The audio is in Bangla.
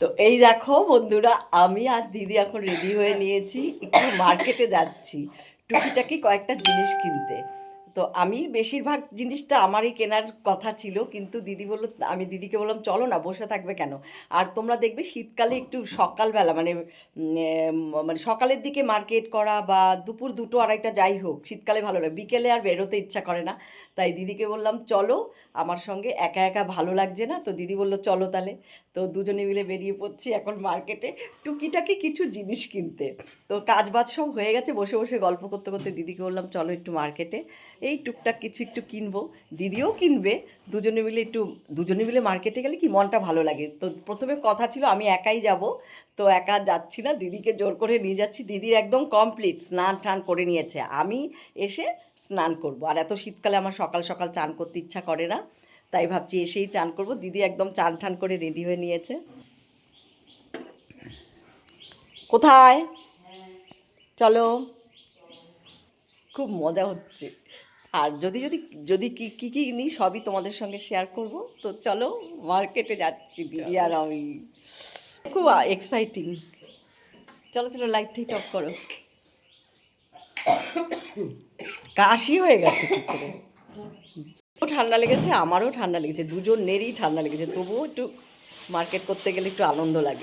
তো এই দেখো বন্ধুরা, আমি আর দিদি এখন রেডি হয়ে নিয়েছি। একটু মার্কেটে যাচ্ছি। টুকিটাকি কয়েকটা জিনিস কিনতে। তো আমি বেশিরভাগ জিনিসটা আমারই কেনার কথা ছিল, কিন্তু দিদি বলল, আমি দিদিকে বললাম, চলো না, বসে থাকবে কেন? আর তোমরা দেখবে শীতকালে একটু সকালবেলা মানে মানে সকালের দিকে মার্কেট করা বা দুপুর দুটো আড়াইটা যাই হোক, শীতকালে ভালো লাগে। বিকেলে আর বেরোতে ইচ্ছা করে না। তাই দিদিকে বললাম, চলো, আমার সঙ্গে একা একা ভালো লাগছে না? তো দিদি বলল, চলো তাহলে। তো দুজনে মিলে বেরিয়ে পড়ছি এখন মার্কেটে, টুকিটাকি কিছু জিনিস কিনতে। তো কাজ বাজ সব হয়ে গেছে, বসে বসে গল্প করতে করতে দিদিকে বললাম, চলো একটু মার্কেটে। এই টুকটাক কিছু একটু কিনবো। দিদিও কিনবে। দুজনে মিলে একটু, দুজনে মিলে মার্কেটে গেলে কি মনটা ভালো লাগে? তো প্রথমে কথা ছিল, আমি একাই যাব। তো একা যাচ্ছি না, দিদিকে জোর করে নিয়ে যাচ্ছি। দিদির একদম কমপ্লিট স্নান টান করে নিয়েছে। আমি এসে স্নান করব। আর এত শীতকালে আমার সকাল সকাল চান করতে ইচ্ছা করে না। তাই ভাবছি এসেই চান করব। দিদি একদম চান টান করে রেডি হয়ে নিয়েছে। কোথায়? চলো। খুব মজা হচ্ছে। আর যদি যদি যদি কি কী কী নিই সবই তোমাদের সঙ্গে শেয়ার করব। তো চলো মার্কেটে যাচ্ছি দিদি আর আমি। খুব এক্সাইটিং চলো চলো লাইট ঠিক অফ করো। কাশি হয়ে গেছে কি করে ঠান্ডা লেগেছে আমারও ঠান্ডা লেগেছে দুজনেরই ঠান্ডা লেগেছে তবুও একটু মার্কেট করতে গেলে একটু আনন্দ লাগে।